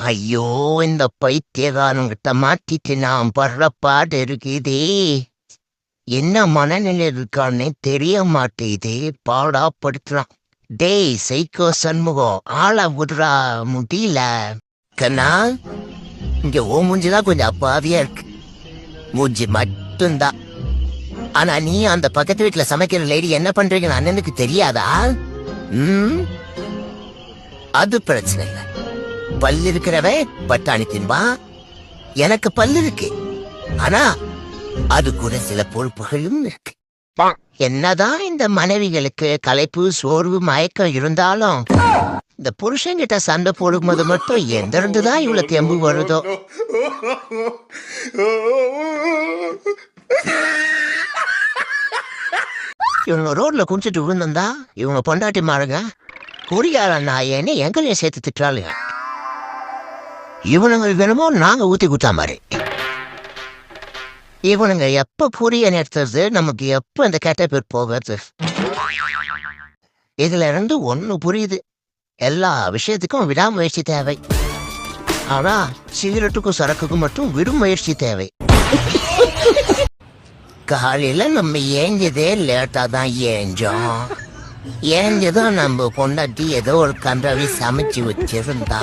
ஐயோ இந்த பைத்தியகாரங்கிட்ட மாட்டிட்டு நான் படுற பாடு இருக்குதே. என்ன மனநிலை இருக்கான்னு தெரிய மாட்டேதே. பாடா படுத்துறான். டேய் சைக்கோ சண்முகம் ஆளை விடுறா முடியல. கண்ணா இங்க ஓ மூஞ்சிதான் கொஞ்சம் அப்பாவியா இருக்கு. மூஞ்சி மட்டும்தான் ஆனா நீ அந்த பக்கத்து வீட்டுல சமைக்கிற லேடி என்ன பண்றீங்கன்னு அண்ணனுக்கு தெரியாதா? ம்? அது பிரச்சனை இல்லை. பல்லு இருக்கிறவன் பட்டாணி தின்பா? எனக்கு பல்லு இருக்கு. ஆனா அது கூட சில பொறுப்புகளும் இருக்கு. என்னதான் இந்த மனைவிகளுக்கு களைப்பு சோர்வு மயக்கம் இருந்தாலும் இந்த புருஷன்கிட்ட சண்டை போடும்போது மட்டும் எந்த இருந்து தான் இவ்வளவு தெம்பு வருதோ? இவங்க ரோட்ல குடிச்சிட்டு விழுந்தா இவங்க பொண்டாட்டி மாறுங்க குடிகார நாயன்னு எங்களையும் சேர்த்து திட்டுறாளுங்க. இவனுங்க வேணுமோ நாங்க ஊத்தி குத்தா மாதிரி. இவனுங்க எப்ப புரிய நிறுத்துறது நமக்கு எப்போ இந்த கெட்ட பேர் போகிறது இதுல இருந்து ஒண்ணு புரியுது. எல்லா விஷயத்துக்கும் விடாமுயற்சி தேவை. ஆனா சிகரெட்டுக்கும் சரக்குக்கும் மட்டும் விடுமுயற்சி தேவை. காலையில நம்ம ஏஞ்சதே லேட்டா தான் ஏஞ்சோம். ஏஞ்சதும் நம்ம பொண்டாட்டி ஏதோ ஒரு கன்றாவி சமைச்சு வச்சிருந்தா.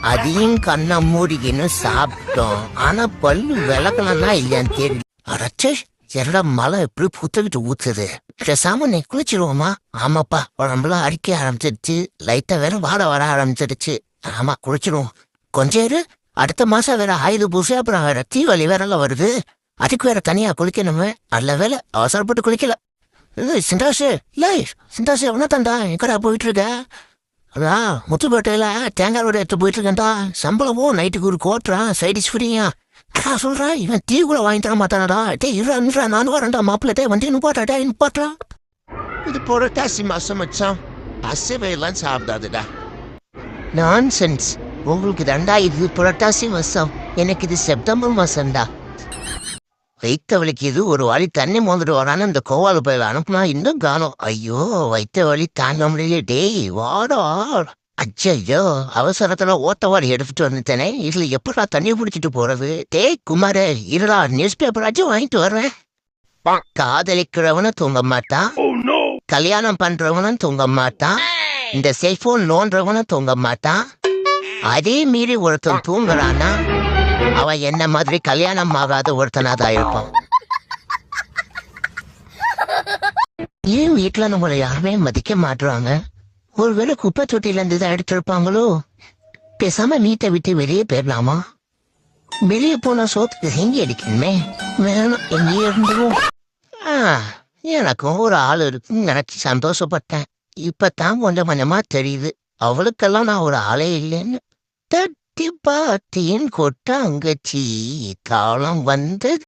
அதையும் கண்ணை மூடிக்கின்னு சாப்பிட்டோம். ஆனா பல்லு விளக்கலன்னா இல்லையான்னு தெரியல. அரைச்சே எல்லாம் மழை எப்படி புத்தகிட்டு ஊத்துது? பேசாம நீ குளிச்சிருவோமா? ஆமாப்பா உடம்புலாம் அரிக்க ஆரம்பிச்சிருச்சு. லைட்டா வேற வாட வர ஆரம்பிச்சிருச்சு. ஆமா குளிச்சிருவோம். கொஞ்சம் அடுத்த மாசம் வேற ஆயுத பூசை அப்புறம் வேற தீவலி வேறெல்லாம் வருது. அதுக்கு வேற தனியா குளிக்கணுமே. நல்ல வேலை அவசரப்பட்டு குளிக்கல. இது லை இல்லை எவ்வளோ தந்தா தண்டா எங்கடா போயிட்டு இருக்க? அதான் முத்துப்பேட்டையில தேங்காய் ரோடு எடுத்து போயிட்டு இருக்கேன்டா சம்பளமும் நைட்டுக்கு ஒரு கோட்டுறான் சைடிஸ் ஃப்ரீயா நான் சொல்றேன் இவன் டீ கூட வாங்கி தர மாட்டானடா. டே இருடா நின்றா நானும் வரேன்டா மாப்பிள்ள. டே வண்டி நிப்பாட்டா டே நிப்பாட்டா இது புரட்டாசி மாசம் மச்சான். அசைவையெல்லாம் சாப்பிடாதுடா. நான்சென்ஸ் உங்களுக்கு தாண்டா இது புரட்டாசி மாசம். எனக்கு இது செப்டம்பர் மாசம்டா. வைத்த வலிக்கு இது ஒரு வழி தண்ணி மோந்துட்டு வரான்னு இந்த கோவால் போய் அனுப்புனா இன்னும் காணோம். ஐயோ வைத்த வலி தாங்க முடியல. டேய் வாடா. அச்சையோ அவசரத்துல ஓட்டவாடி எடுத்துட்டு வந்துட்டேனே. இதுல எப்படா தண்ணி பிடிச்சிட்டு போறது? டேய் குமாரே இருடா நியூஸ் பேப்பராச்சும் வாங்கிட்டு வர்றேன். காதலிக்கிறவனும் தூங்க மாட்டான். கல்யாணம் பண்றவனும் தூங்க மாட்டான். இந்த செல்போன் நோன்றவனும் தூங்க மாட்டான். அதே மீறி ஒருத்தன் தூங்குறானா? அவன் என்ன மாதிரி கல்யாணம் ஆகாத ஒருத்தனாதான் இருப்பான் ஏன் வீட்டுல நம்மளை யாருமே மதிக்க மாட்டுறாங்க ஒருவேளை குப்பை தொட்டில இருந்து தான் எடுத்திருப்பாங்களோ? பேசாம வீட்டை விட்டு வெளியே போயிடலாமா? வெளியே போனா சோத்துக்கு செஞ்சு அடிக்கணுமே. வேணும் எங்கேயே இருந்துருவோம். எனக்கும் ஒரு ஆள் இருக்குன்னு நினைச்சு சந்தோஷப்பட்டேன். இப்பதான் கொஞ்சம் கொஞ்சமா தெரியுது. அவளுக்கெல்லாம் நான் ஒரு ஆளே இல்லைன்னு. தட்டி பாத்தியின் கொட்டாங்கச்சி காலம் வந்தது